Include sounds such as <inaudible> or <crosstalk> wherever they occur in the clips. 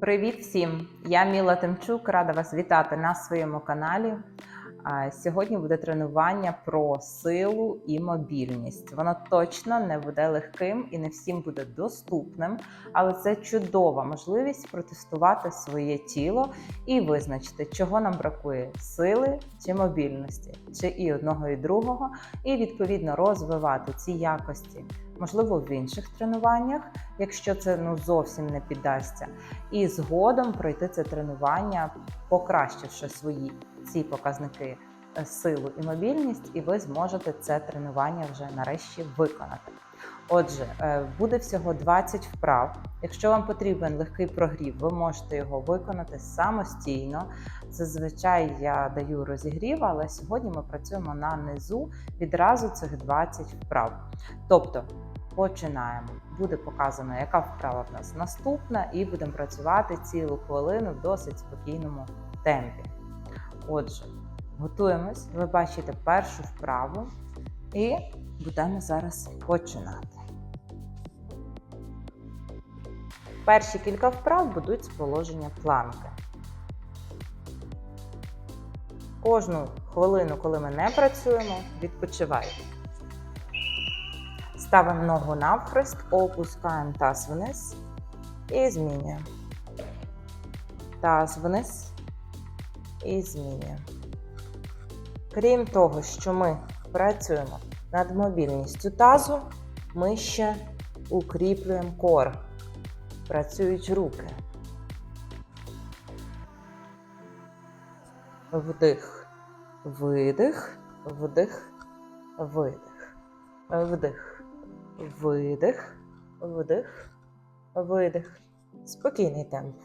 Привіт всім! Я Міла Тимчук, рада вас вітати на своєму каналі. Сьогодні буде тренування про силу і мобільність. Воно точно не буде легким і не всім буде доступним, але це чудова можливість протестувати своє тіло і визначити, чого нам бракує сили чи мобільності, чи і одного, і другого, і відповідно розвивати ці якості, можливо, в інших тренуваннях, якщо це ну зовсім не піддасться і згодом пройти це тренування, покращивши свої ці показники е, силу і мобільність, і ви зможете це тренування вже нарешті виконати. Отже, е, буде всього 20 вправ. Якщо вам потрібен легкий прогрів, ви можете його виконати самостійно. Зазвичай я даю розігрів, але сьогодні ми працюємо на низу відразу цих 20 вправ. Тобто починаємо. Буде показано, яка вправа в нас наступна, і будемо працювати цілу хвилину в досить спокійному темпі. Отже, готуємось. Ви бачите першу вправу, і будемо зараз починати. Перші кілька вправ будуть з положення планки. Кожну хвилину, коли ми не працюємо, відпочивайте. Ставимо ногу навхрест, опускаємо таз вниз і змінюємо. Таз вниз і змінюємо. Крім того, що ми працюємо над мобільністю тазу, ми ще укріплюємо кор. Працюють руки. Вдих, видих, вдих, видих, вдих. Видих, вдих, видих. Спокійний темп.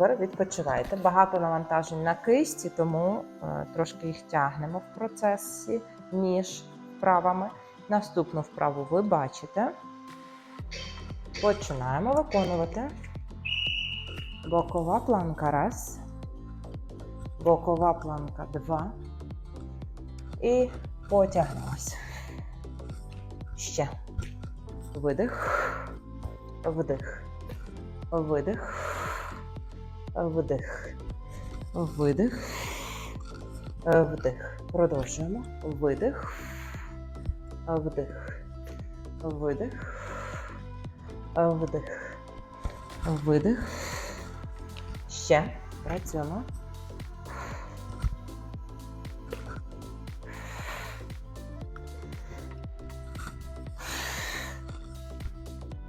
Супер, відпочивайте. Багато навантажень на кисті, тому е, трошки їх тягнемо в процесі між вправами. Наступну вправу ви бачите. Починаємо виконувати. Бокова планка раз. Бокова планка два. І потягнемось. Ще. Видих. Вдих. Видих. Вдих. Видих. Вдих. Продовжуємо. Видих. Вдих. Видих. Вдих. Видих. Ще. Працюємо.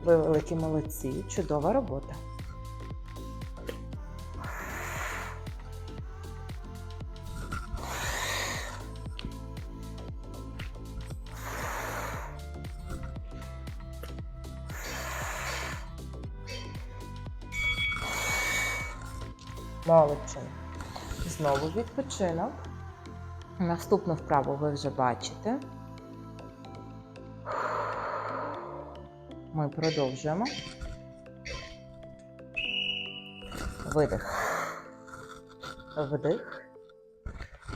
Ви великі молодці. Чудова робота. Молодчина. Знову відпочинок. Наступну вправу ви вже бачите. Ми продовжуємо. Видих. Вдих.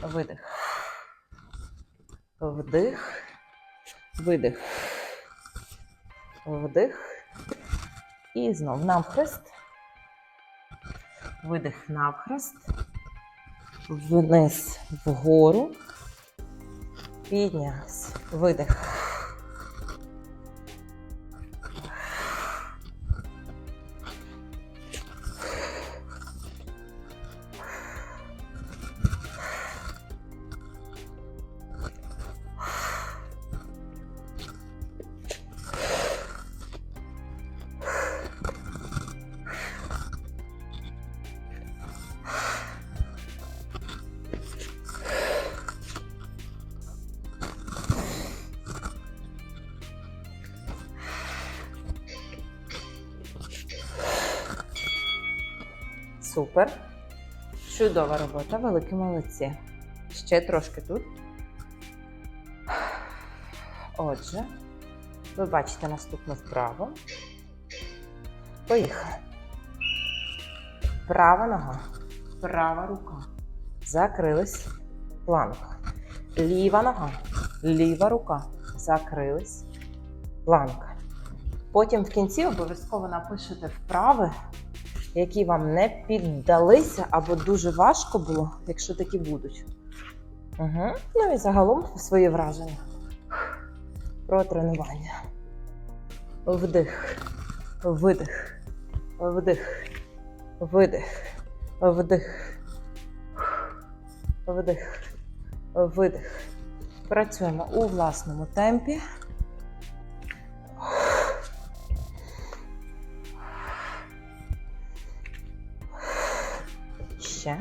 Видих. Вдих. Видих. Вдих. І знов навхрест. Видих навхрест, вниз вгору, піднявся, видих. Супер. Чудова робота, великі молодці. Ще трошки тут. Отже, ви бачите наступну вправу. Поїхали. Права нога, права рука. Закрились. Планка. Ліва нога, ліва рука. Закрились. Планка. Потім в кінці обов'язково напишете вправи, які вам не піддалися або дуже важко було, якщо такі будуть. Угу. Ну і загалом свої враження про тренування. Вдих, видих, вдих, видих, вдих, вдих, видих. Працюємо у власному темпі. Ще.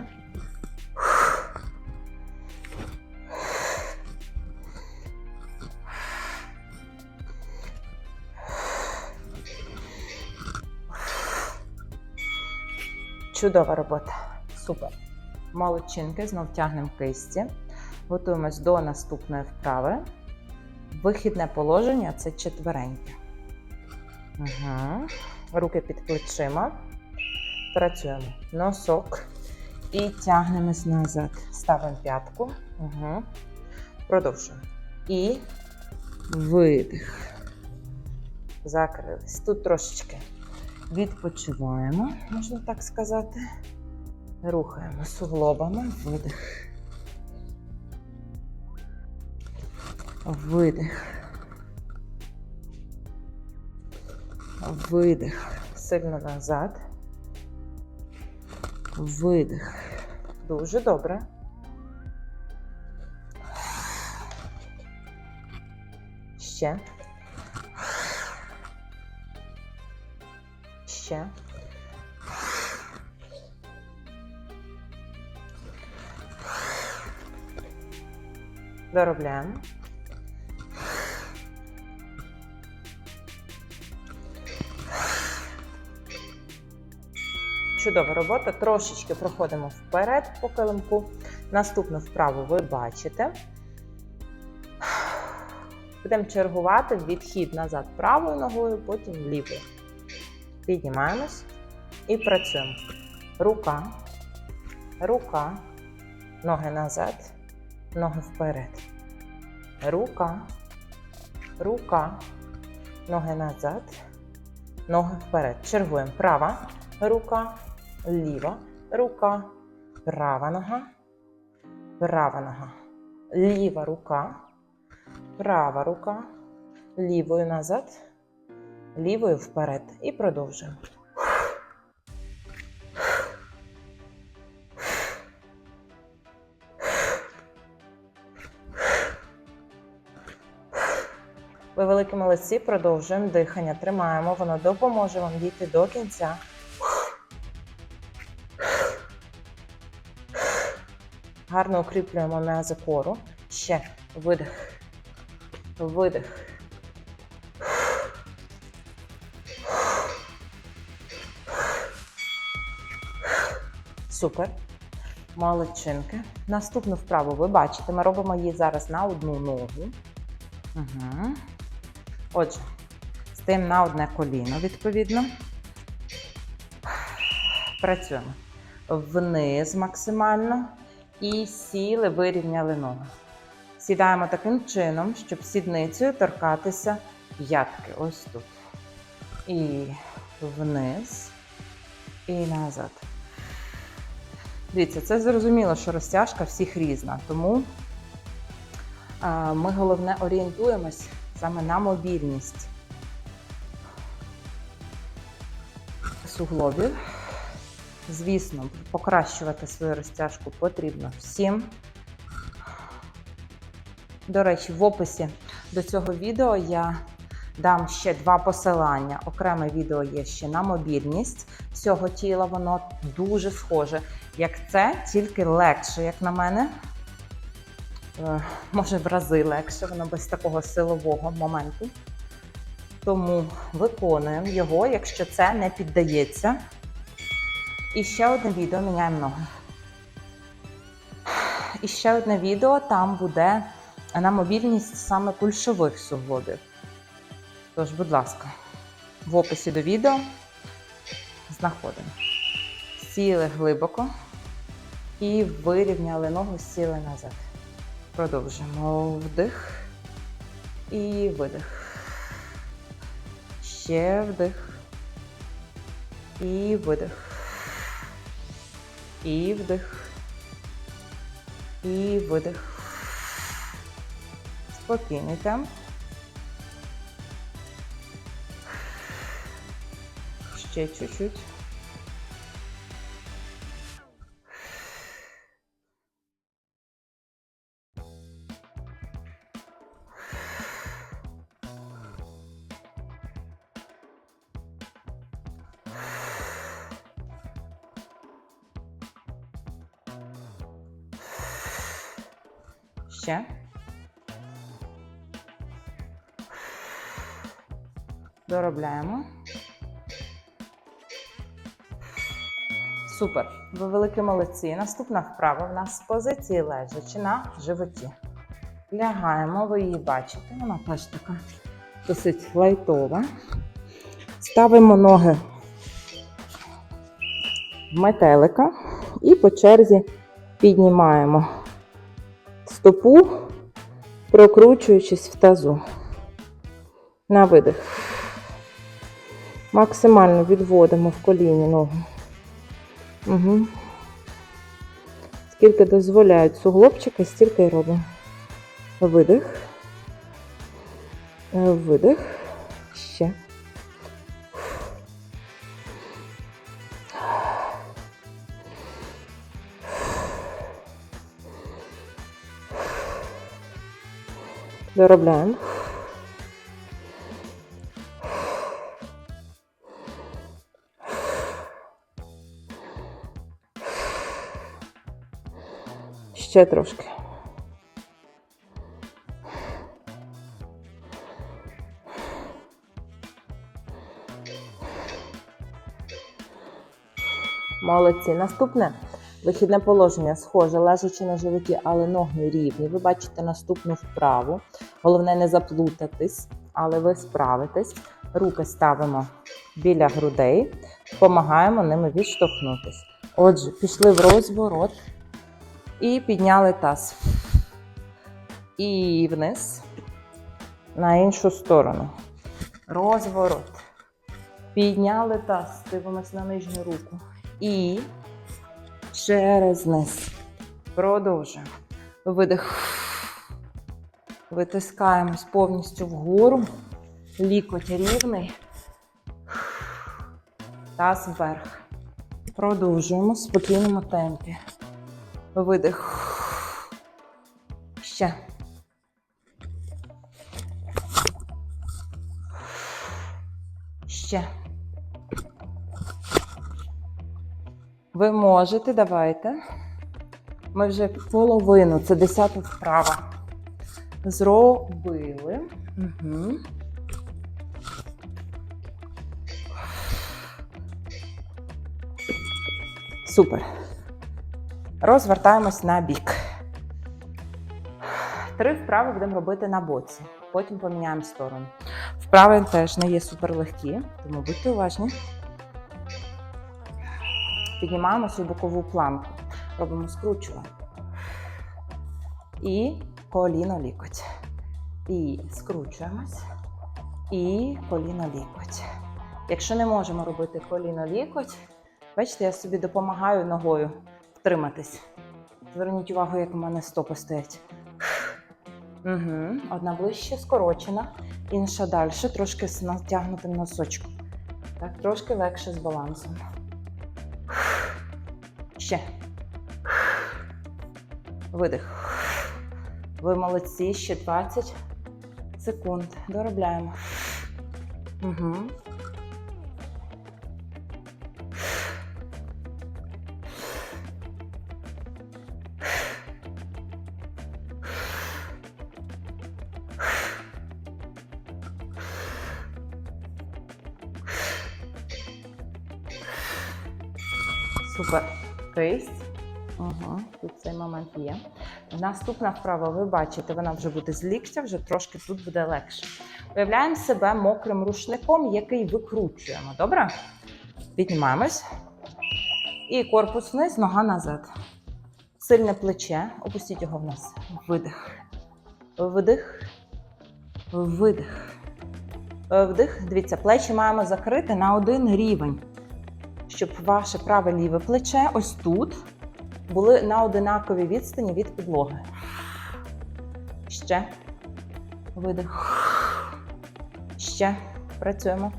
Чудова робота. Супер. Молодчинки, знов тягнемо кисті. Готуємось до наступної вправи. Вихідне положення це четвереньке. Угу. Руки під плечима. Працюємо. Носок. І тягнемось назад. Ставимо п'ятку. Угу. Продовжуємо. І видих. Закрились. Тут трошечки відпочиваємо, можна так сказати. Рухаємо суглобами. Видих. Видих. Видих. Сильно назад. Видих. Дуже добре. Ще. Ще. Доробляємо. Чудова робота. Трошечки проходимо вперед по килимку. Наступну вправу ви бачите. Будемо чергувати відхід назад правою ногою, потім лівою. Піднімаємось і працюємо. Рука, рука, ноги назад, ноги вперед. Рука, рука, ноги назад, ноги вперед. Чергуємо. Права рука, ліва рука, права нога, права нога, ліва рука, права рука, лівою назад, лівою вперед. І продовжуємо. Ви великі молодці, продовжуємо дихання, тримаємо, воно допоможе вам дійти до кінця. Гарно укріплюємо м'язи кору. Ще видих, видих. Супер. Молодчинки. Наступну вправу ви бачите, ми робимо її зараз на одну ногу. Угу. Отже, стаємо на одне коліно, відповідно. Працюємо вниз максимально. І сіли, вирівняли ноги. Сідаємо таким чином, щоб сідницею торкатися п'ятки. Ось тут. І вниз, і назад. Дивіться, це зрозуміло, що розтяжка всіх різна, тому ми головне орієнтуємось саме на мобільність суглобів. Звісно, покращувати свою розтяжку потрібно всім. До речі, в описі до цього відео я дам ще два посилання. Окреме відео є ще на мобільність всього тіла, воно дуже схоже. Як це, тільки легше, як на мене. Е, може, в рази легше, воно без такого силового моменту. Тому виконуємо його, якщо це не піддається. І ще одне відео міняємо ноги. І ще одне відео там буде на мобільність саме кульшових суглобів. Тож, будь ласка, в описі до відео знаходимо. Сіли глибоко і вирівняли ногу, сіли назад. Продовжуємо вдих і видих. Ще вдих. І видих. І вдих. І видих. Спокійний темп. Ще чуть-чуть. Доробляємо. Супер. Ви великі молодці. Наступна вправа в нас з позиції лежачи на животі. Лягаємо, ви її бачите, вона теж така досить лайтова. Ставимо ноги в метелика і по черзі піднімаємо стопу, прокручуючись в тазу. На видих. Максимально відводимо в коліні ногу. Угу. Скільки дозволяють суглобчики, стільки й робимо. Видих. Е, Видих. Ще. Доробляємо. Ще трошки. Молодці. Наступне вихідне положення схоже, лежачи на животі, але ноги рівні. Ви бачите наступну вправу. Головне не заплутатись, але ви справитесь. Руки ставимо біля грудей, допомагаємо ними відштовхнутись. Отже, пішли в розворот і підняли таз. І вниз на іншу сторону. Розворот. Підняли таз, дивимось на нижню руку. І через низ. Продовжуємо. Видих. Витискаємось повністю вгору. Лікоть рівний. Таз вверх. Продовжуємо в спокійному темпі. Видих. Ще. Ще. Ви можете, давайте. Ми вже половину, це десята вправа. Зробили. Угу. Супер. Розвертаємось на бік. Три вправи будемо робити на боці. Потім поміняємо сторону. Вправи теж не є суперлегкі, тому будьте уважні. Піднімаємося у бокову планку. Робимо скручування. І коліно лікоть. І скручуємось. І коліно лікоть. Якщо не можемо робити коліно лікоть, бачите, я собі допомагаю ногою втриматись. Зверніть увагу, як у мене стопи стоять. Угу. Одна ближче скорочена, інша далі, трошки з натягнутим носочком. Так, трошки легше з балансом. Ще. Видих. Ви молодці, ще 20 секунд. Доробляємо. Угу. Наступна вправа, ви бачите, вона вже буде з ліктя, вже трошки тут буде легше. Уявляємо себе мокрим рушником, який викручуємо. Добре? Піднімаємось. І корпус вниз, нога назад. Сильне плече. Опустіть його вниз. Видих. Вдих. Видих. Вдих. Дивіться, плечі маємо закрити на один рівень, щоб ваше праве ліве плече ось тут були на одинаковій відстані від підлоги. Ще. Видих. Ще. Працюємо.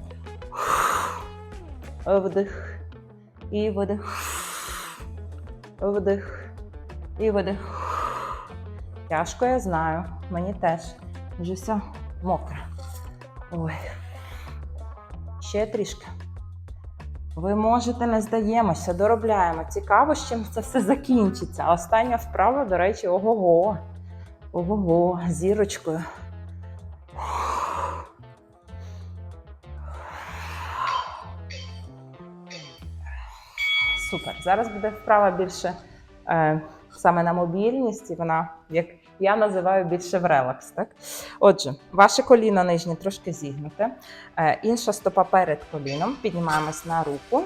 Вдих. І видих. Вдих. І видих. Тяжко, я знаю. Мені теж. Вже все мокре. Ой. Ще трішки. Ви можете, не здаємося, доробляємо. Цікаво, з чим це все закінчиться. Остання вправа, до речі, ого-го. Ого-го, зірочкою. Супер. Зараз буде вправа більше е, саме на мобільність, і вона, як я називаю, більше в релакс. Так? Отже, ваше коліно нижнє трошки зігнуте. Е, інша стопа перед коліном. Піднімаємось на руку.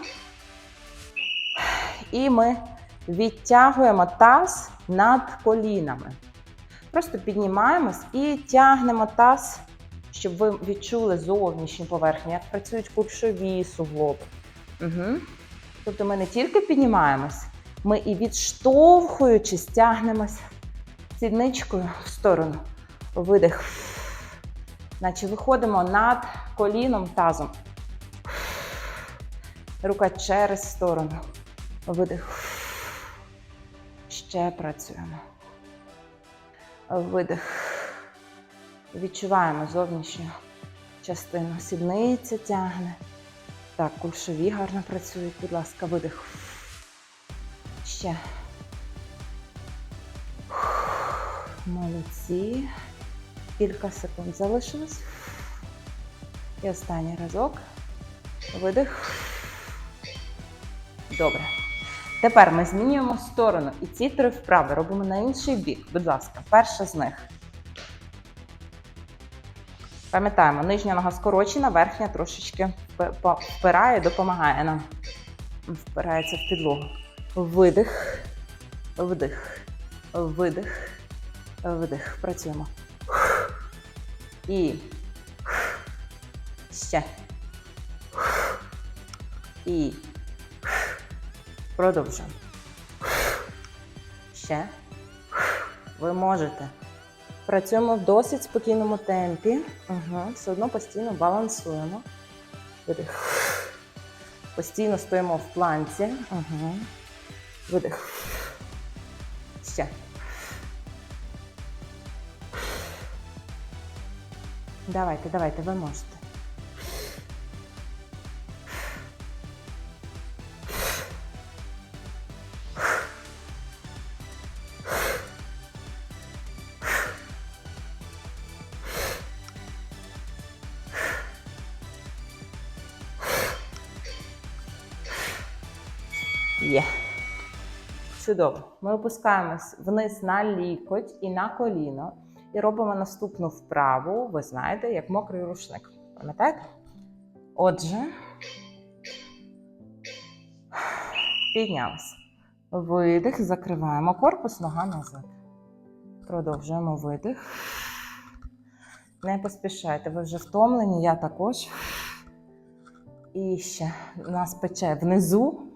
І ми відтягуємо таз над колінами. Просто піднімаємось і тягнемо таз, щоб ви відчули зовнішню поверхню, як працюють кульшові суглоби. Угу. Тобто ми не тільки піднімаємось, ми і відштовхуючись, тягнемось сідничкою в сторону. Видих. Наче виходимо над коліном тазом. Рука через сторону. Видих. Ще працюємо. Видих. Відчуваємо зовнішню частину. Сідниця тягне. Так, кульшові гарно працюють. Будь ласка, видих. Ще. Молодці. Кілька секунд залишилось. І останній разок. Видих. Добре. Тепер ми змінюємо сторону. І ці три вправи робимо на інший бік. Будь ласка, перша з них. Пам'ятаємо, нижня нога скорочена, верхня трошечки впирає, допомагає нам. Впирається в підлогу. Видих, вдих, видих, вдих. Працюємо. І ще. І продовжуємо. Ще. Ви можете. Працюємо в досить спокійному темпі. Угу. Все одно постійно балансуємо. Видих. Постійно стоїмо в планці. Угу. Видих. Ще. Давайте, давайте, ви можете. Чудово. Ми опускаємось вниз на лікоть і на коліно. І робимо наступну вправу, ви знаєте, як мокрий рушник. Пам'ятаєте? Отже, піднялись. Видих, закриваємо корпус, нога назад. Продовжуємо видих. Не поспішайте, ви вже втомлені, я також. І ще нас пече внизу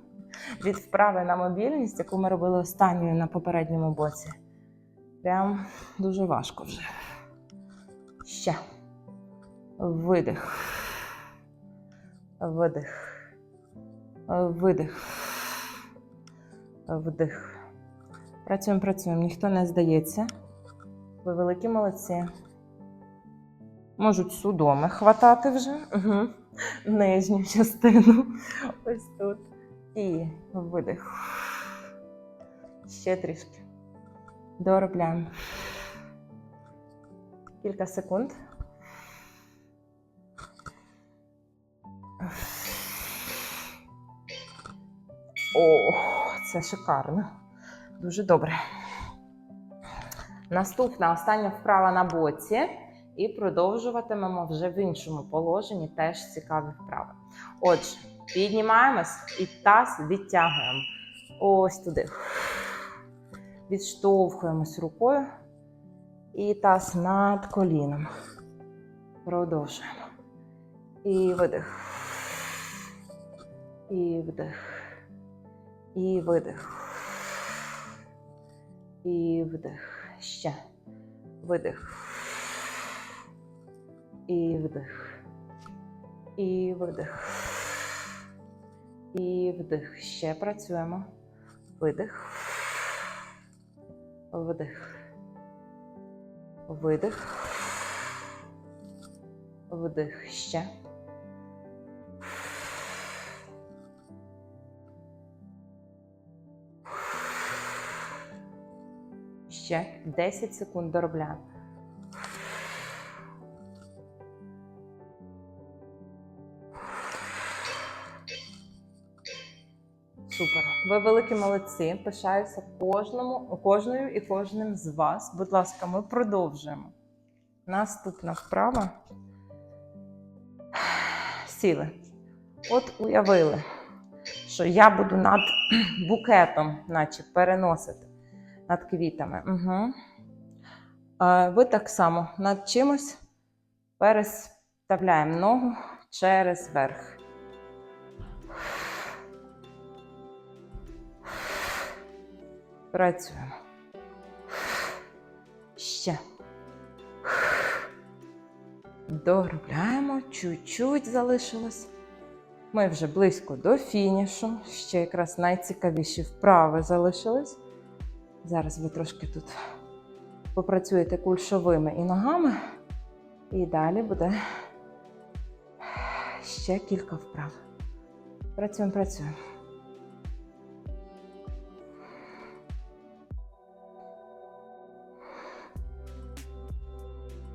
від вправи на мобільність, яку ми робили останньою на попередньому боці. Прям дуже важко вже. Ще. Видих. Видих. Видих. Вдих. Працюємо, працюємо. Ніхто не здається. Ви великі молодці. Можуть судоми хватати вже. Угу. Нижню частину. Ось тут. І видих. Ще трішки. Доробляємо. Кілька секунд. О, це шикарно. Дуже добре. Наступна остання вправа на боці. І продовжуватимемо вже в іншому положенні теж цікаві вправи. Отже, піднімаємось і таз відтягуємо. Ось туди. Відштовхуємось рукою. І таз над коліном. Продовжуємо. І видих. І вдих. І видих. І вдих. Ще. Видих. І вдих. І видих. І вдих. Ще працюємо. Видих. Вдих. Видих. Вдих. Ще. Ще 10 секунд доробляємо. Супер. Ви великі молодці. Пишаюся кожному, кожною і кожним з вас. Будь ласка, ми продовжуємо. Наступна вправа. Сіли. От уявили, що я буду над <clears throat> букетом, наче переносити над квітами. Угу. Ви так само над чимось переставляємо ногу через верх. Працюємо. Ще. Доробляємо, чуть-чуть залишилось. Ми вже близько до фінішу. Ще якраз найцікавіші вправи залишились. Зараз ви трошки тут попрацюєте кульшовими і ногами. І далі буде ще кілька вправ. Працюємо, працюємо.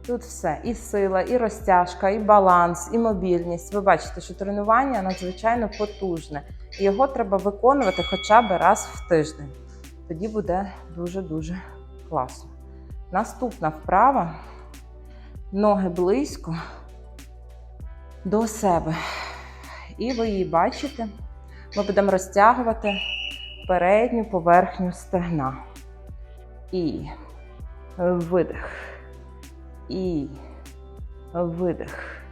Тут все і сила, і розтяжка, і баланс, і мобільність. Ви бачите, що тренування надзвичайно потужне. І його треба виконувати хоча б раз в тиждень. Тоді буде дуже-дуже класно. Наступна вправа. Ноги близько до себе. І ви її бачите. Ми будемо розтягувати передню поверхню стегна. І видих. І видих.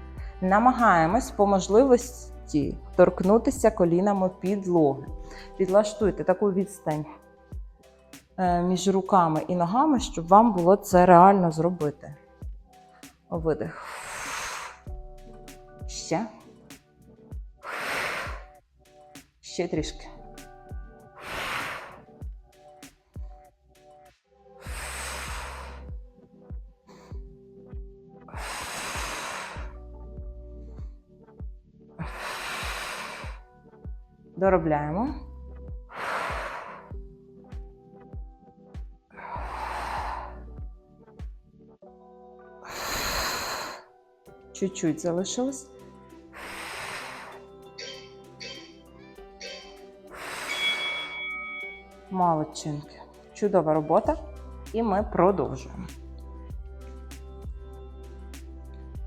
Намагаємось по можливості торкнутися колінами підлоги. Підлаштуйте таку відстань е, між руками і ногами, щоб вам було це реально зробити. Видих. Ще. Ще трішки. Доробляємо. Чуть-чуть залишилось. Молодчинки. Чудова робота. І ми продовжуємо.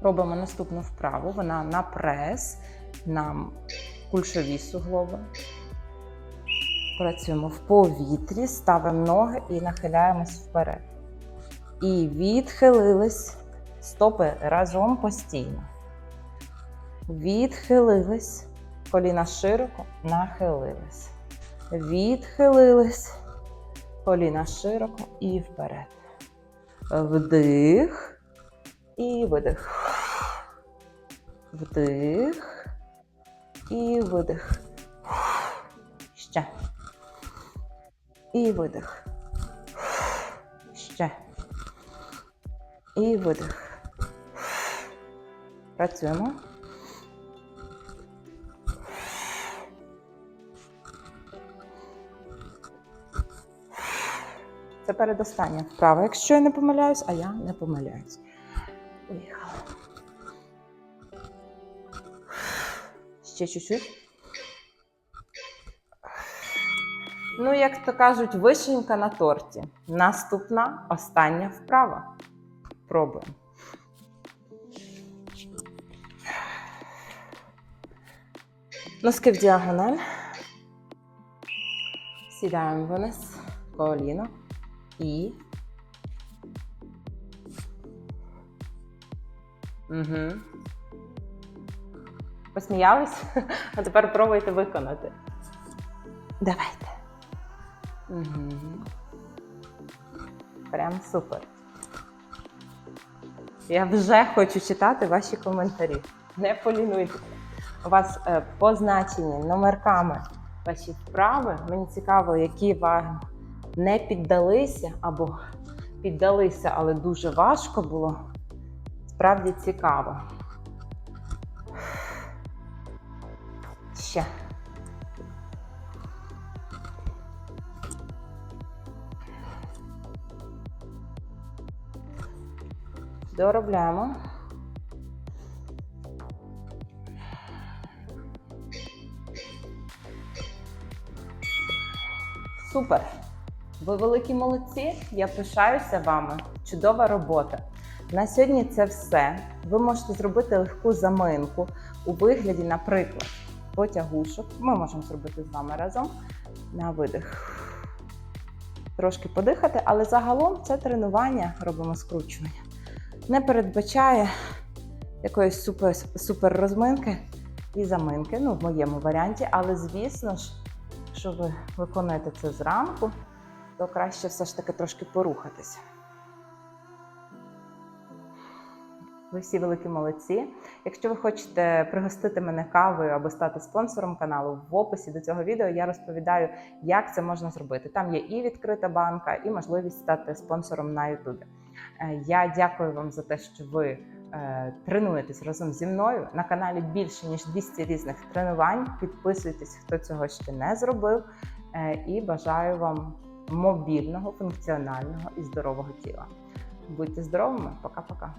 Робимо наступну вправу. Вона на прес, на кульшові суглоби. Працюємо в повітрі, ставимо ноги і нахиляємось вперед. І відхилились стопи разом постійно. Відхилились, коліна широко, нахилились. Відхилились, коліна широко і вперед. Вдих і видих. Вдих і видих. Ще. І видих. Ще. І видих. Працюємо. Це передостання вправа, якщо я не помиляюсь, а я не помиляюсь. Поїхали. Ще чуть-чуть. Ну, як то кажуть, вишенька на торті. Наступна остання вправа. Пробуємо. Носки в діагональ. Сідаємо вниз, коліно і. Угу. Посміялись? <laughs> А тепер пробуйте виконати. Давайте. Угу. Прям супер. Я вже хочу читати ваші коментарі. Не полінуйтеся. У вас е, позначені номерками ваші вправи. Мені цікаво, які вам не піддалися або піддалися, але дуже важко було. Справді цікаво. Ще. Доробляємо. Супер! Ви великі молодці. Я пишаюся вами. Чудова робота. На сьогодні це все. Ви можете зробити легку заминку у вигляді, наприклад, потягушок. Ми можемо зробити з вами разом на видих. Трошки подихати, але загалом це тренування робимо скручування. Не передбачає якоїсь супер, супер розминки і заминки, ну в моєму варіанті, але звісно ж, якщо ви виконуєте це зранку, то краще все ж таки трошки порухатися. Ви всі великі молодці. Якщо ви хочете пригостити мене кавою або стати спонсором каналу, в описі до цього відео я розповідаю, як це можна зробити. Там є і відкрита банка, і можливість стати спонсором на Ютубі. Е, Я дякую вам за те, що ви е, тренуєтесь разом зі мною. На каналі більше ніж 200 різних тренувань. Підписуйтесь, хто цього ще не зробив. Е, І бажаю вам мобільного, функціонального і здорового тіла. Будьте здоровими, пока-пока.